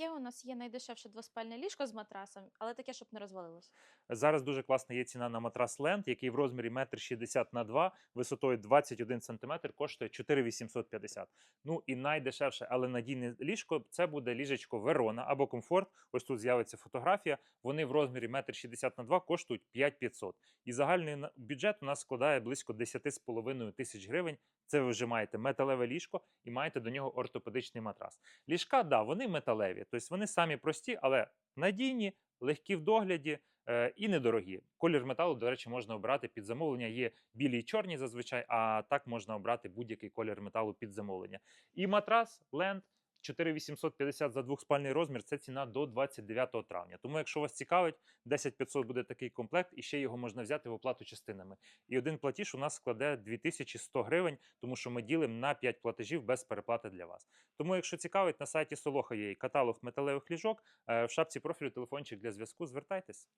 яке у нас є найдешевше двоспальне ліжко з матрасом, але таке, щоб не розвалилось? Зараз дуже класна є ціна на матрас Ленд, який в розмірі 1,60 на 2, висотою 21 см, коштує 4850. Ну і найдешевше, але надійне ліжко це буде ліжечко Верона або комфорт. Ось тут з'явиться фотографія. Вони в розмірі 1,60 на 2 коштують 5500. І загальний бюджет у нас складає близько 10,5 тисяч гривень. Це ви вже маєте металеве ліжко і маєте до нього ортопедичний матрас. Ліжка, да, вони металеві, тобто вони самі прості, але надійні, легкі в догляді е, і недорогі. Колір металу, до речі, можна обрати під замовлення. Є білі і чорні зазвичай, а так можна обрати будь-який колір металу під замовлення. І матрас Ленд 4850 за двохспальний розмір. Це ціна до 29 травня. Тому, якщо вас цікавить, 10500 буде такий комплект, і ще його можна взяти в оплату частинами. І один платіж у нас складе 2100 гривень, тому що ми ділимо на 5 платежів без переплати для вас. Тому, якщо цікавить, на сайті Солоха є каталог металевих ліжок. е, В шапці профілю телефончик для зв'язку. Звертайтесь.